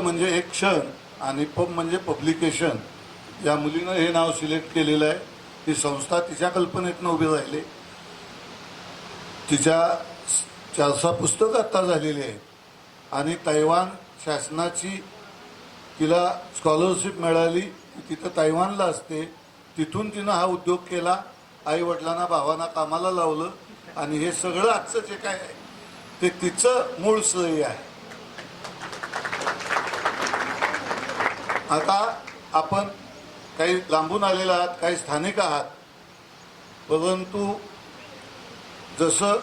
म्हणजे एक क्षण आणि पब म्हणजे पब्लिकेशन या मुलीनं हे नाव सिलेक्ट केलेलं आहे. ही संस्था तिच्या कल्पनेतनं उभी राहिली. तिच्या चार सहा पुस्तकं आत्ता झालेली आहेत. आणि तैवान शासनाची तिला स्कॉलरशिप मिळाली. तिथं तैवानला असते. तिथून तिनं हा उद्योग केला. आई वडिलांना भावांना कामाला लावलं. आणि हे सगळं आजचं जे काय आहे ते तिचं मूळ श्रेय आहे. आता आपण काही लांबून आलेला आहात काही स्थानिक आहात. परंतु जसं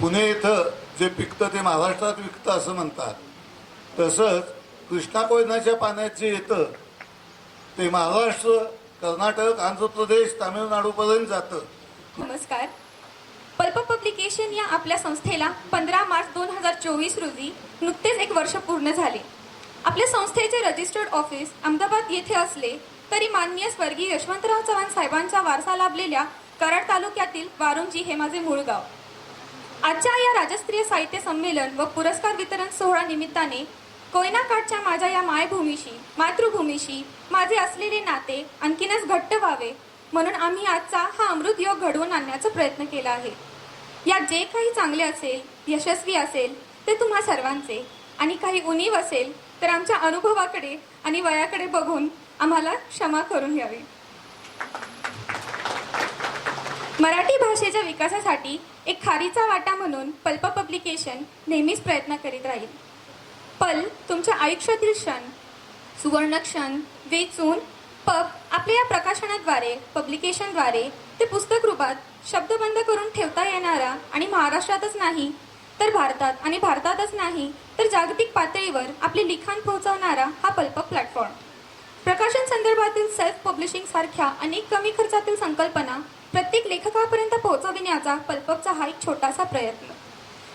पुणे इथं जे पिकतं ते महाराष्ट्रात विकतं असं म्हणतात तसंच कृष्णा कोयनाच्या पाण्यात जे येतं ते महाराष्ट्र कर्नाटक आंध्र प्रदेश तामिळनाडूपर्यंत जातं. नमस्कार. पल्प पब्लिकेशन या आपल्या संस्थेला पंधरा मार्च दोन हजार चोवीस रोजी नुकतेच एक वर्ष पूर्ण झाले. आपल्या संस्थेचे रजिस्टर्ड ऑफिस अहमदाबाद येथे असले तरी माननीय स्वर्गीय यशवंतराव चव्हाण साहेबांचा वारसा लाभलेल्या कराड तालुक्यातील वारुंजी हे माझे मूळ गाव. आजच्या या राजस्त्रीय साहित्य संमेलन व पुरस्कार वितरण सोहळा निमित्ताने कोयनाकाठच्या माझ्या या मायभूमीशी मातृभूमीशी माझे असलेले नाते आणखीनच घट्ट व्हावे म्हणून आम्ही आजचा हा अमृत योग घडवून आणण्याचा प्रयत्न केला आहे. यात जे काही चांगले असेल यशस्वी असेल ते तुम्हा सर्वांचे आणि काही उणीव असेल तर आमच्या अनुभवाकडे आणि वयाकडे बघून आम्हाला क्षमा करून घ्यावी. मराठी भाषेच्या विकासासाठी एक खारीचा वाटा म्हणून पल्प पब्लिकेशन नेहमीच प्रयत्न करीत राहील. पल तुमच्या आयुष्यातील क्षण सुवर्ण क्षण वेचून पब आपल्या या प्रकाशनाद्वारे पब्लिकेशनद्वारे ते पुस्तक रूपात शब्दबंद करून ठेवता येणारा आणि महाराष्ट्रातच नाही तर भारतात आणि भारतातच नाही तर जागतिक पातळीवर आपले लिखाण पोहोचवणारा हा पल्प प्लॅटफॉर्म प्रकाशन संदर्भातील सेल्फ पब्लिशिंग सारख्या अनेक कमी खर्चातील संकल्पना प्रत्येक लेखकापर्यंत पोहोचविण्याचा पल्पकचा हा एक छोटासा प्रयत्न.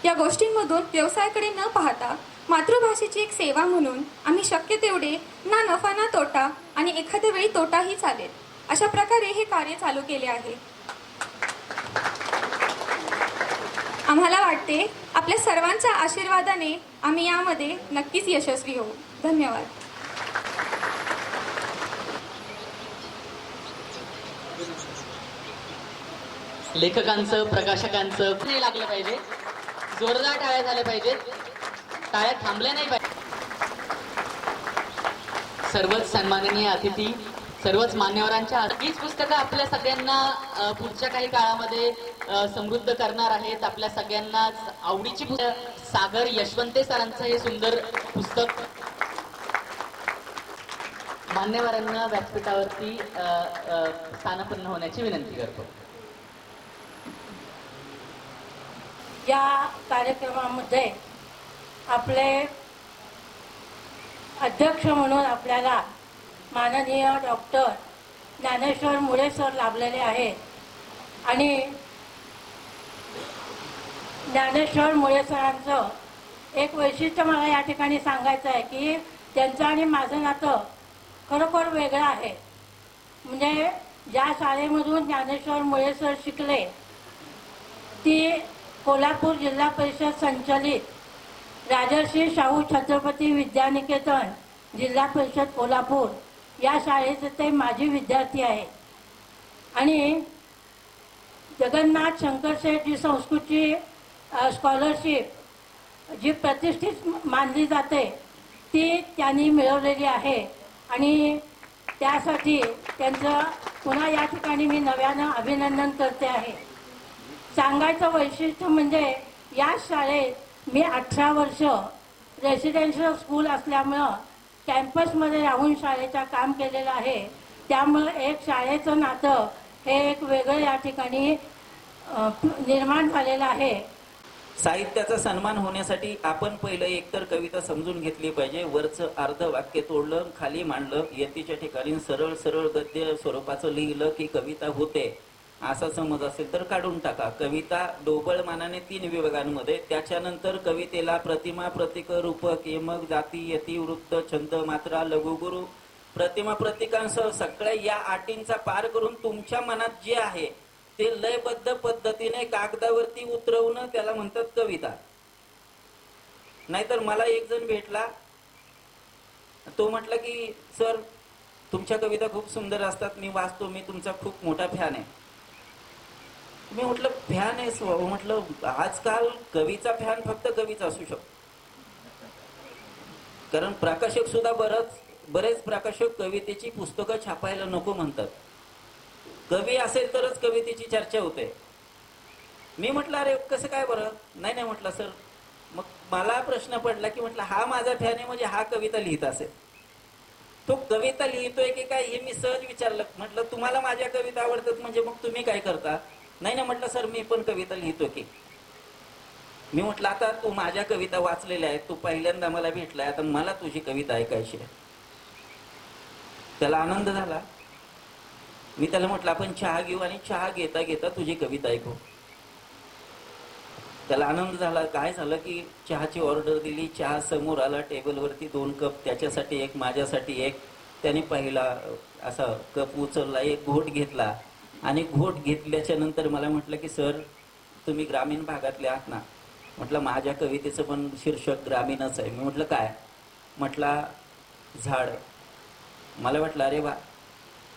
या गोष्टींमधून व्यवसायाकडे न पाहता मातृभाषेची एक सेवा म्हणून आम्ही शक्य तेवढे ना नफा ना तोटा आणि एखाद्या वेळी तोटाही चालेल अशा प्रकारे हे कार्य चालू केले आहे. आम्हाला वाटते आपल्या सर्वांच्या आशीर्वादाने आम्ही यामध्ये नक्कीच यशस्वी होऊ. धन्यवाद. लेखकांचं प्रकाशकांचं नाही लागलं पाहिजे. जोरदार टाळ्या झाल्या पाहिजेत. टाळ्या थांबल्या नाही पाहिजे सर्वच सन्माननीय अतिथी सर्वच मान्यवरांच्या हीच पुस्तकं आपल्या सगळ्यांना पुढच्या काही काळामध्ये समृद्ध करणार आहेत. आपल्या सगळ्यांना आवडीची सागर यशवंते सरांचं हे सुंदर पुस्तक मान्यवरांना व्यासपीठावरती अ, स्थानापन्न होण्याची विनंती करतो. या कार्यक्रमामध्ये आपले अध्यक्ष म्हणून आपल्याला माननीय डॉक्टर ज्ञानेश्वर मुळे सर लाभलेले आहेत. आणि ज्ञानेश्वर मुळे सरांचं एक वैशिष्ट्य मला या ठिकाणी सांगायचं आहे की त्यांचं आणि माझं नातं खरोखर वेगळं आहे. म्हणजे ज्या शाळेमधून ज्ञानेश्वर मुळे सर शिकले ती कोल्हापूर जिल्हा परिषद संचलित राजर्षी शाहू छत्रपती विद्यानिकेतन जिल्हा परिषद कोल्हापूर या शाळेचे ते माजी विद्यार्थी आहेत आणि जगन्नाथ शंकरशेठ जी संस्कृतची स्कॉलरशिप जी प्रतिष्ठित मानली जाते ती त्यांनी मिळवलेली आहे. आणि त्यासाठी त्यांचं पुन्हा या ठिकाणी मी नव्यानं अभिनंदन करते आहे. सांगायचं वैशिष्ट्य म्हणजे या शाळेत मी अठरा वर्ष रेसिडेन्शियल स्कूल असल्यामुळं कॅम्पसमध्ये राहून शाळेचं काम केलेलं आहे. त्यामुळं एक शाळेचं नातं हे एक वेगळं या ठिकाणी निर्माण झालेलं आहे. साहित्याचा सन्मान होण्यासाठी आपण पहिलं एकतर कविता समजून घेतली पाहिजे. वरचं अर्ध वाक्य तोडलं खाली मांडलं यतीच्या ठिकाणी सरळ सरळ गद्य स्वरूपाचं लिहिलं की कविता होते. असा समज असेल तर काढून टाका. कविता डोबळ मानाने तीन विभागांमध्ये त्याच्यानंतर कवितेला प्रतिमा प्रतीक रूपक यमक जाती यती वृत्त छंद मात्रा लघुगुरु प्रतिमा प्रतीकांसह सगळ्या या अटींचा पार करून तुमच्या मनात जे आहे ते लयबद्ध पद्धतीने कागदावरती उतरवणं त्याला म्हणतात कविता. नाहीतर मला एक जण भेटला. तो म्हटला की सर तुमच्या कविता खूप सुंदर असतात. मी वाचतो. मी तुमचा खूप मोठा फॅन आहे. मी म्हटलं फॅन आहे स्व म्हटलं आजकाल कवीचा फॅन फक्त कवीचा असू शकतो. कारण प्रकाशक सुद्धा बरंच बरेच प्रकाशक कवितेची पुस्तकं छापायला नको म्हणतात. कवी असेल तरच कवितेची चर्चा होते. मी म्हटलं अरे कसं काय बरं? नाही नाही म्हटलं सर मग मला प्रश्न पडला की म्हटलं हा माझा फॅन आहे म्हणजे हा कविता लिहित असेल. तो कविता लिहितोय की काय हे मी सहज विचारलं. म्हटलं तुम्हाला माझ्या कविता आवडतात म्हणजे मग तुम्ही काय करता? नाही ना म्हटलं सर मी पण कविता लिहितो की. मी म्हटलं आता तू माझ्या कविता वाचलेल्या आहेत. तू पहिल्यांदा मला भेटलाय. आता मला तुझी कविता ऐकायची आहे. त्याला आनंद झाला. मी त्याला म्हटलं आपण चहा घेऊ आणि चहा घेता घेता तुझी कविता ऐकू. त्याला आनंद झाला. काय झालं की चहाची ऑर्डर दिली. चहा समोर आला टेबलवरती दोन कप त्याच्यासाठी एक माझ्यासाठी एक. त्याने पहिला असा कप उचलला एक घोट घेतला. आणि घोट घेतल्याच्या नंतर मला म्हटलं की सर तुम्ही ग्रामीण भागातले आहात ना. म्हटलं माझ्या कवितेचं पण शीर्षक ग्रामीणच आहे. मी म्हटलं काय? म्हटला झाड. मला वाटलं अरे वा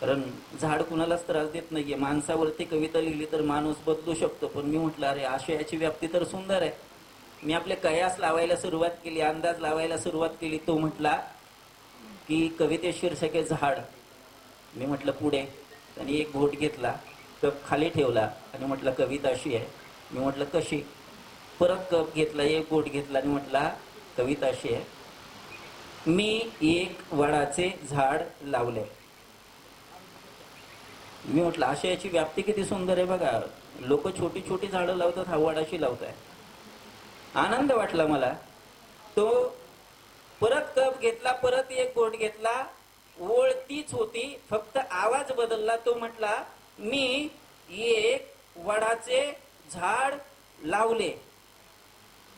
कारण झाड कुणालाच त्रास देत नाहीये. माणसावरती कविता लिहिली तर माणूस बदलू शकतो. पण मी म्हटलं अरे आशयाची व्याप्ती तर सुंदर आहे. मी आपले कयास लावायला सुरुवात केली अंदाज लावायला सुरुवात केली. तो म्हटला की कविते शीर्षक आहे झाड. मी म्हटलं पुढे. त्यांनी एक घोट घेतला कप खाली ठेवला आणि म्हटलं कविता अशी आहे. मी म्हटलं कशी? परत कप घेतला एक घोट घेतला आणि म्हटला कविता अशी आहे. मी एक वडाचे झाड लावले. मी म्हटलं आशयाची व्याप्ती किती सुंदर आहे बघा. लोक छोटी छोटी झाडं लावतात हा वडाशी आहे आनंद वाटला मला. तो परत कप घेतला परत एक गोट घेतला. ओळ तीच होती फक्त आवाज बदलला. तो म्हटला मी एक वडाचे झाड लावले.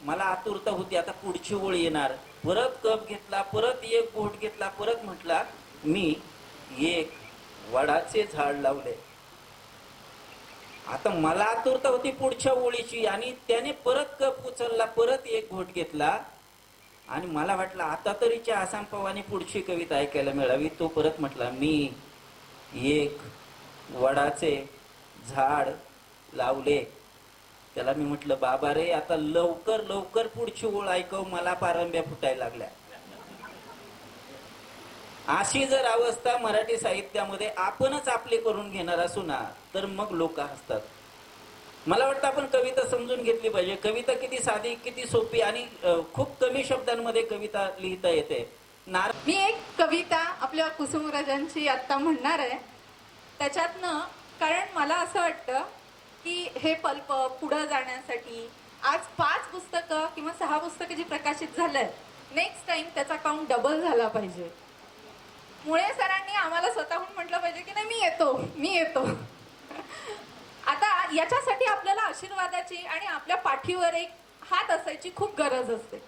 मला आतुरता होती आता पुढची ओळ येणार. परत कप घेतला परत एक गोट घेतला परत म्हटला मी एक वडाचे झाड लावले. आता मला आतुरता होती पुढच्या ओळीची आणि त्याने परत कप उचलला परत एक घोट घेतला. आणि मला वाटलं आता तरी आसाम पवाने पुढची कविता ऐकायला मिळावी. तो परत म्हटला मी एक वडाचे झाड लावले. त्याला मी म्हटलं बाबा रे आता लवकर लवकर पुढची ओळ ऐकव. मला पारंब्या फुटायला लागल्या. अशी जर अवस्था मराठी साहित्यामध्ये आपणच आपले करून घेणार असू ना तर मग लोक हसतात. मला वाटतं आपण कविता समजून घेतली पाहिजे. कविता किती साधी किती सोपी आणि खूप कमी शब्दांमध्ये कविता लिहिता येते. नार मी एक कविता आपल्या कुसुमराजांची आत्ता म्हणणार आहे. त्याच्यातनं कारण मला असं वाटतं की हे पल्प पुढं जाण्यासाठी आज पाच पुस्तकं किंवा सहा पुस्तकं जी प्रकाशित झालं नेक्स्ट टाइम त्याचा काउंट डबल झाला पाहिजे. मुळे सरांनी आम्हाला स्वतःहून म्हटलं पाहिजे की नाही मी येतो मी येतो. आता याच्यासाठी आपल्याला आशीर्वादाची आणि आपल्या पाठीवर एक हात असायची खूप गरज असते.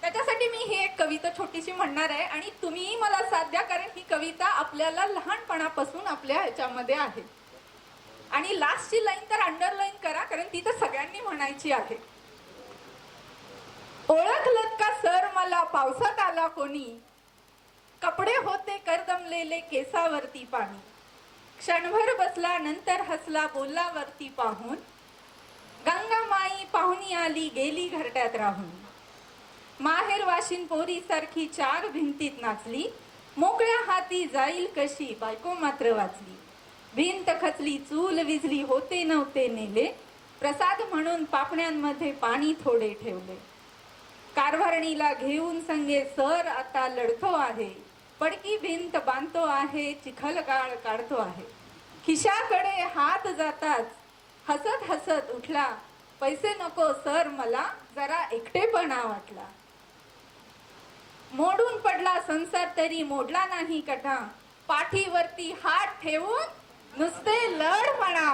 त्याच्यासाठी मी ही एक कविता छोटीशी म्हणणार आहे आणि तुम्हीही मला साथ द्या कारण ही कविता आपल्याला लहानपणापासून आपल्या ह्याच्यामध्ये आहे. आणि लास्टची लाईन तर अंडरलाईन करा कारण ती तर सगळ्यांनी म्हणायची आहे. ओळखलत का सर मला? पावसात आला कोणी? कपडे होते करदमलेले केसावरती पाणी. क्षणभर बसला नंतर हसला बोलला वरती पाहून. गंगा माई पाहुणी आली गेली घरट्यात राहून. माहेर वाशिन पोरी सारखी चार भिंतीत नाचली. मोकळ्या हाती जाईल कशी बायको मात्र वाचली. भिंत खचली चूल विजली होते नव्हते नेले. प्रसाद म्हणून पापण्यांमध्ये पाणी थोडे ठेवले. कारभारणीला घेऊन संगे सर आता लढतो आहे. पडकी भिंत बांधतो आहे चिखल गाळ काढतो आहे. खिशाकडे हात जाताच हसत हसत उठला पैसे नको सर मला जरा एकटेपणा वाटला. मोडून पडला संसार तरी मोडला नाही कटा पाठीवरती हात ठेवून नुसते लढ म्हणा.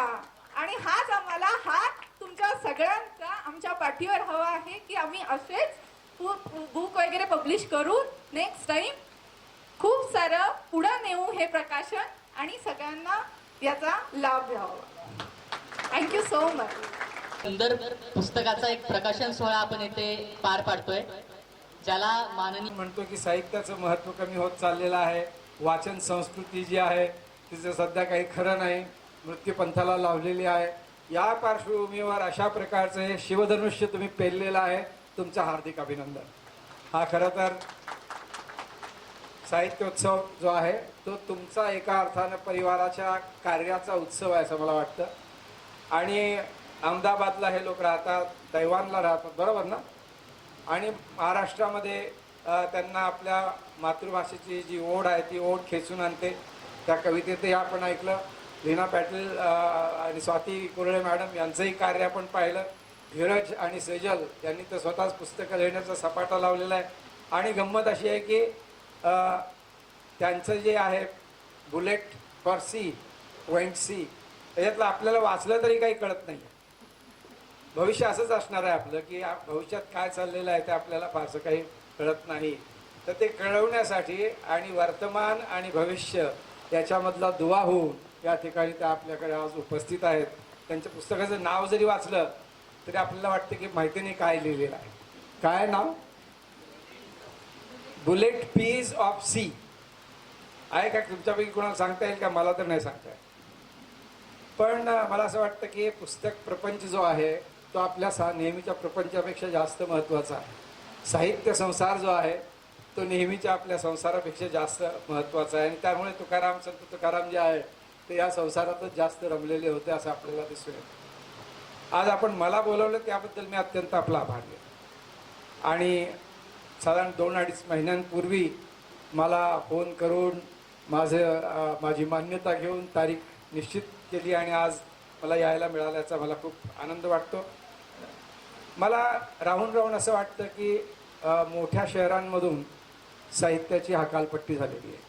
आणि हाच आम्हाला हात तुमच्या सगळ्यांचा आमच्या पाठीवर हवा आहे की आम्ही असेच बुक वगैरे पब्लिश करून नेक्स्ट टाइम खूप सारं पुढं नेऊ हे प्रकाशन आणि सगळ्यांना याचा लाभ घ्यावा. थँक्यू सो मच सुंदर पुस्तकाचा एक प्रकाशन सोहळा आपण येथे पार पाडतोय ज्याला माननीय म्हणतो की साहित्याचं महत्त्व कमी होत चाललेलं आहे. वाचन संस्कृती जी आहे तिचं सध्या काही खरं नाही. मृत्यूपंथाला लावलेली आहे. या पार्श्वभूमीवर अशा प्रकारचं हे शिवधनुष्य तुम्ही पेललेलं आहे. तुमचं हार्दिक अभिनंदन. हा खरं तर साहित्योत्सव जो आहे तो तुमचा एका अर्थानं परिवाराच्या कार्याचा उत्सव आहे असं मला वाटतं. आणि अहमदाबादला हे लोक राहतात दैवानला राहतात बरोबर ना? आणि महाराष्ट्रामध्ये त्यांना आपल्या मातृभाषेची जी ओढ आहे ती ओढ खेचून आणते. त्या कवितेतही आपण ऐकलं. लीना पाटील आणि स्वाती कुरळे मॅडम यांचंही कार्य आपण पाहिलं. धीरज आणि सेजल यांनी तर स्वतःच पुस्तकं लिहिण्याचा सपाटा लावलेला आहे. आणि गंमत अशी आहे की त्यांचं जे आहे bullet for C point C त्याच्यातलं आपल्याला वाचलं तरी काही कळत नाही. भविष्य असंच असणार आहे आपलं की भविष्यात काय चाललेलं आहे ते आपल्याला फारसं काही कळत नाही. तर ते कळवण्यासाठी आणि वर्तमान आणि भविष्य याच्यामधला दुवा होऊन या ठिकाणी त्या आपल्याकडे आज उपस्थित आहेत. त्यांच्या पुस्तकाचं नाव जरी वाचलं तरी आपल्याला वाटतं की माहिती नाही काय लिहिलेलं आहे. काय नाव? बुलेट पीज ऑफ सी आहे का? तुमच्यापैकी कोणाला सांगता येईल का? मला तर नाही सांगता येईल पण मला असं वाटतं की पुस्तक प्रपंच जो आहे तो आपल्या सा नेहमीच्या प्रपंचापेक्षा जास्त महत्त्वाचा आहे. साहित्य संसार जो आहे तो नेहमीच्या आपल्या संसारापेक्षा जास्त महत्त्वाचा आहे. आणि त्यामुळे तुकाराम संत तुकाराम जे आहे ते या संसारातच जास्त रमलेले होते असं आपल्याला दिसून येतं. आज आपण मला बोलवलं त्याबद्दल मी अत्यंत आपला आभार आहे. आणि साधारण दोन अडीच महिन्यांपूर्वी मला फोन करून माझं माझी मान्यता घेऊन तारीख निश्चित केली आणि आज मला यायला मिळाल्याचा मला खूप आनंद वाटतो. मला राहून राहून असं वाटतं की मोठ्या शहरांमधून साहित्याची हकालपट्टी झालेली आहे.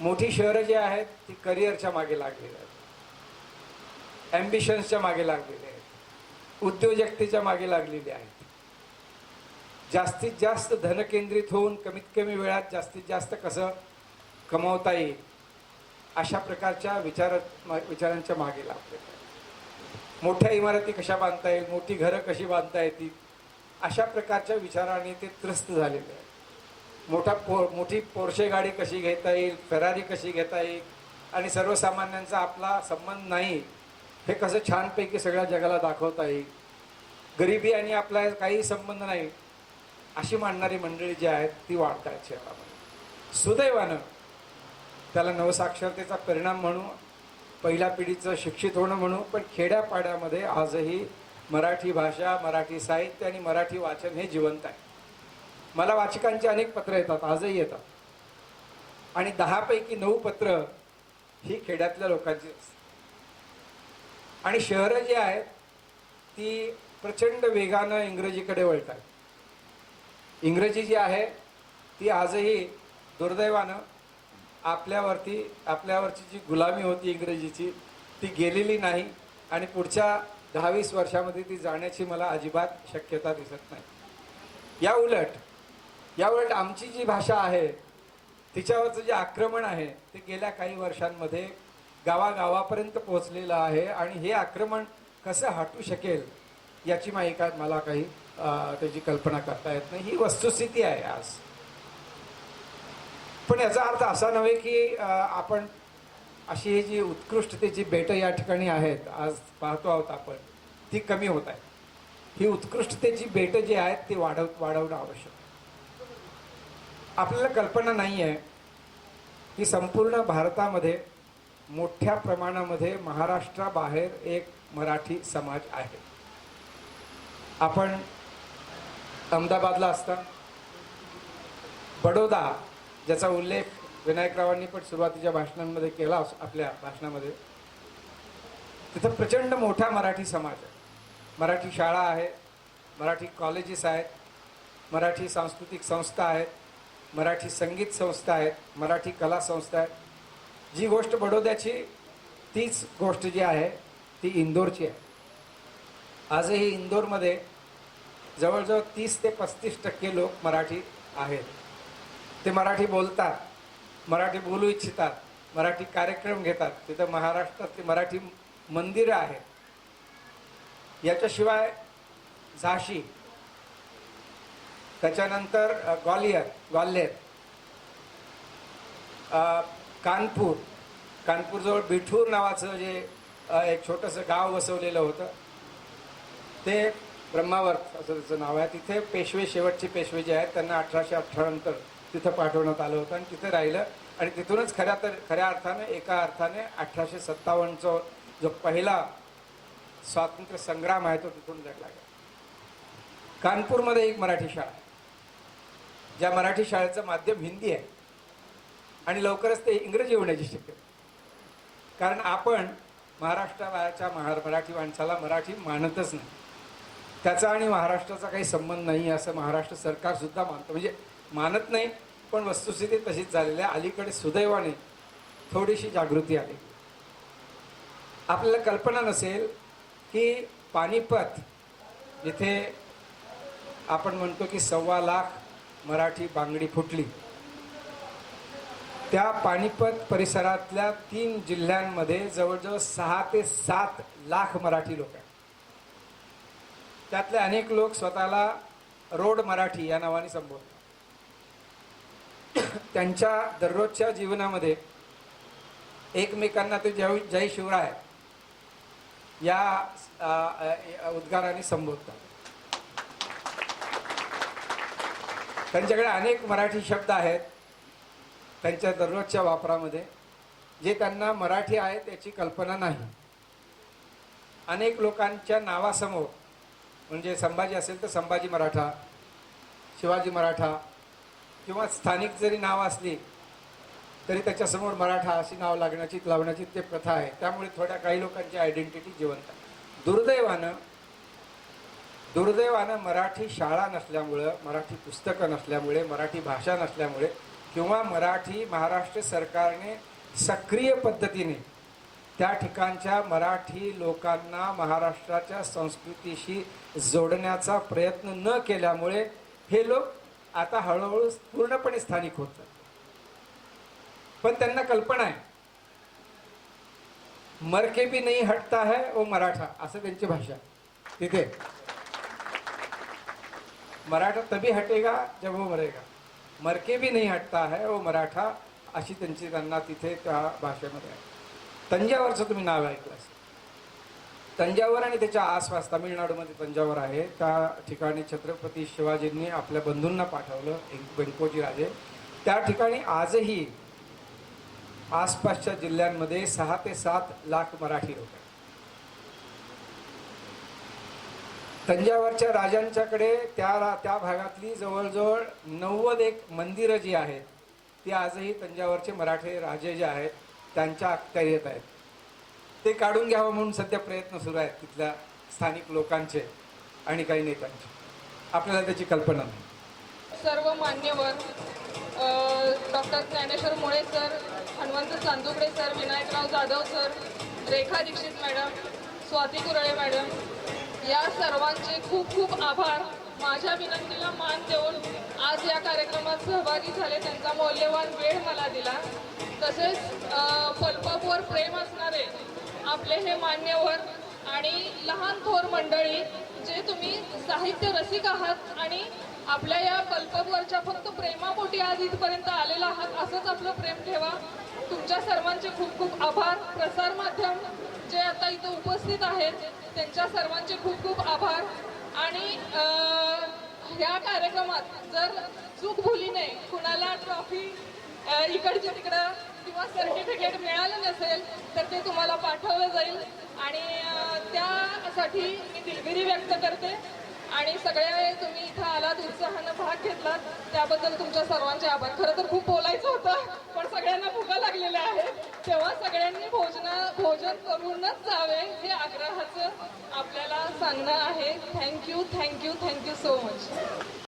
मोठी शहरं जी आहेत ती करिअरच्या मागे लागलेली आहेत. ॲम्बिशन्सच्या मागे लागलेली आहेत. उद्योजकतेच्या मागे लागलेली आहेत. जास्तीत जास्त धनकेंद्रित होऊन कमीत कमी वेळात जास्तीत जास्त कसं कमावता येईल अशा प्रकारच्या विचार विचारांच्या मागे लागले मोठ्या इमारती कशा बांधता येईल मोठी घरं कशी बांधता येतील अशा प्रकारच्या विचाराने ते त्रस्त झालेले आहे मोठा पो मोठी पोरशे गाडी कशी घेता येईल फेरारी कशी घेता येईल आणि सर्वसामान्यांचा आपला संबंध नाही हे कसं छानपैकी सगळ्या जगाला दाखवता येईल. गरिबी आणि आपला काही संबंध नाही अशी मांडणारी मंडळी जी आहेत ती वाढत आहेत शहरामध्ये सुदैवानं त्याला नवसाक्षरतेचा परिणाम म्हणू पहिल्या पिढीचं शिक्षित होणं म्हणू पण खेड्यापाड्यामध्ये आजही मराठी भाषा मराठी साहित्य आणि मराठी वाचन हे जिवंत आहे. मला वाचकांची अनेक पत्रं येतात आजही येतात. आणि दहापैकी नऊ पत्र ही खेड्यातल्या लोकांची असतात. आणि शहरं जी आहेत ती प्रचंड वेगानं इंग्रजीकडे वळतात इंग्रजी जी आहे ती आजही दुर्दैवानं आपल्यावरती आपल्यावरची जी गुलामी होती इंग्रजीची ती गेलेली नाही आणि पुढच्या दहावीस वर्षामध्ये ती जाण्याची मला अजिबात शक्यता दिसत नाही. या उलट या उलट आमची जी भाषा आहे तिच्यावरचं जे आक्रमण आहे ते गेल्या काही वर्षांमध्ये गावागावापर्यंत पोहोचलेलं आहे आणि हे आक्रमण कसं हटू शकेल याची माही काय मला काही त्याची कल्पना करता येत नाही. ही वस्तुस्थिती आहे आज. पण याचा अर्थ असा नव्हे की आपण अशी ही जी उत्कृष्टतेची बेटं या ठिकाणी आहेत आज पाहतो आहोत आपण ती कमी होत आहे. ही उत्कृष्टतेची बेटं जी आहेत ती वाढव वाढवणं आवश्यक आपल्याला कल्पना नाही आहे की संपूर्ण भारतामध्ये मोठ्या प्रमाणामध्ये महाराष्ट्राबाहेर एक मराठी समाज आहे. आपण अहमदाबादला असता. बडोदा ज्याचा उल्लेख विनायकरावांनी पण सुरुवातीच्या भाषणांमध्ये केला आपल्या भाषणामध्ये. तिथं प्रचंड मोठा मराठी समाज आहे. मराठी शाळा आहे मराठी कॉलेजेस आहेत मराठी सांस्कृतिक संस्था आहेत मराठी संगीत संस्था आहेत मराठी कला संस्था आहेत. जी गोष्ट बडोद्याची तीच गोष्ट जी आहे ती इंदोरची आहे. आजही इंदोरमध्ये जवळजवळ तीस ते पस्तीस टक्के लोक मराठी आहेत. ते मराठी बोलतात मराठी बोलू इच्छितात मराठी कार्यक्रम घेतात. तिथं महाराष्ट्रातली मराठी मंदिरं आहेत. याच्याशिवाय झाशी त्याच्यानंतर ग्वालियर ग्वाल्हेर कानपूर कानपूरजवळ बिठूर नावाचं जे एक छोटंसं गाव वसवलेलं होतं. ते ब्रह्मावर्त असं त्याचं नाव आहे. तिथे पेशवे शेवटचे पेशवे जे आहेत त्यांना अठराशे अठरा तिथं पाठवण्यात आलं होतं आणि तिथे राहिलं. आणि तिथूनच खऱ्या तर खऱ्या अर्थाने एका अर्थाने अठराशे सत्तावन्नचा जो पहिला स्वातंत्र्य संग्राम आहे तो तिथून लढला गेला कानपूरमध्ये एक मराठी शाळा आहे. ज्या मराठी शाळेचं माध्यम हिंदी आहे. आणि लवकरच ते इंग्रजी होण्याची शक्यता कारण आपण महाराष्ट्राच्या महार मराठी माणसाला मराठी मानतच नाही. त्याचा आणि महाराष्ट्राचा काही संबंध नाही असं महाराष्ट्र सरकारसुद्धा मानतं. म्हणजे मानत नाही पण वस्तुस्थिती तशीच झालेली आहे. अलीकडे सुदैवाने थोडीशी जागृती आली. आपल्याला कल्पना नसेल की पानिपत जिथे आपण म्हणतो की सव्वा लाख मराठी बांगडी फुटली. त्या पानिपत परिसरातल्या तीन जिल्ह्यांमध्ये जवळजवळ सहा ते सात लाख मराठी लोक आहेत. त्यातले अनेक लोक स्वतःला रोड मराठी या नावाने संबोधतात. त्यांच्या दररोजच्या जीवनामध्ये एकमेकांना ते जय जय शिवराय या उद्गाराने संबोधतात. त्यांच्याकडे अनेक मराठी शब्द आहेत त्यांच्या दररोजच्या वापरामध्ये. जे त्यांना मराठी आहे त्याची कल्पना नाही. अनेक लोकांच्या नावासमोर म्हणजे संभाजी असेल तर संभाजी मराठा शिवाजी मराठा किंवा स्थानिक जरी नाव असली तरी त्याच्यासमोर मराठा अशी नाव लागण्याची लावण्याची ते प्रथा आहे. त्यामुळे थोड्या काही लोकांची आयडेंटिटी जिवंत आहे. दुर्दैवानं दुर्दैवानं मराठी शाळा नसल्यामुळं मराठी पुस्तकं नसल्यामुळे मराठी भाषा नसल्यामुळे किंवा मराठी महाराष्ट्र सरकारने सक्रिय पद्धतीने त्या ठिकाणच्या मराठी लोकांना महाराष्ट्राच्या संस्कृतीशी जोडण्याचा प्रयत्न न केल्यामुळे हे लोक आता हळूहळू पूर्णपणे स्थानिक होत पण त्यांना कल्पना आहे. मरके भी नाही हटता है वो मराठा असं त्यांची भाषा तिथे. मराठा तभी हटेगा जब वो मरेगा. मरके भी नहीं हटता है वो मराठा अशी त्यांची त्यांना तिथे त्या भाषेमध्ये आहे. तंजावरचं तुम्ही नाव ऐकलं असेल. तंजावर आणि त्याच्या आसपास तामिळनाडूमध्ये तंजावर आहे. त्या ठिकाणी छत्रपती शिवाजींनी आपल्या बंधूंना पाठवलं एक व्यंकोजी राजे. त्या ठिकाणी आजही आसपासच्या जिल्ह्यांमध्ये सहा ते सात लाख मराठी लोक आहेत. तंजावरच्या राजांच्याकडे त्या रा- त्या भागातली जवळजवळ नव्वद एक मंदिरं जी आहेत ती आजही तंजावरचे मराठी राजे जे आहेत त्यांच्या अखत्यारीत आहेत. ते काढून घ्यावं म्हणून सध्या प्रयत्न सुरू आहेत तिथल्या स्थानिक लोकांचे आणि काही नेत्यांचे. आपल्याला त्याची कल्पना नाही. सर्व मान्यवर doctor Dnyaneshwar Mule sir Hanumant Chandukade sir Vinayakrao Jadhav sir Rekha Dixit madam Swati Kurale madam या सर्वांचे खूप खूप आभार. माझ्या विनंतीला मान देऊन आज या कार्यक्रमात सहभागी झाले त्यांचा मौल्यवान वेळ मला दिला. तसेच अ, प्रेम असणारे आपले हे मान्यवर आणि लहान थोर मंडळी जे तुम्ही साहित्य रसिक आहात आणि आपल्या या पल्पवरच्या फक्त प्रेमापोटी आज इथपर्यंत आलेला आहात असंच आपलं प्रेम ठेवा. तुमच्या सर्वांचे खूप खूप आभार. प्रसार माध्यम जे आता इथं उपस्थित आहेत त्यांच्या सर्वांचे खूप खूप आभार. आणि ह्या कार्यक्रमात जर चूक भुलीने कुणाला ट्रॉफी इकडच्या तिकडं किंवा सर्टिफिकेट मिळालं नसेल तर ते तुम्हाला पाठवलं जाईल. आणि त्यासाठी मी दिलगिरी व्यक्त करते. आणि सगळ्या तुम्ही इथं आलात उत्साहानं भाग घेतलात. त्याबद्दल तुमच्या सर्वांचे आभार. खरं तर खूप बोलायचं होतं पण सगळ्यांना भुका लागलेल्या आहेत. तेव्हा सगळ्यांनी भोजना भोजन करूनच जावे हे आग्रहाचं आपल्याला सांगणं आहे. Thank you thank you thank you so much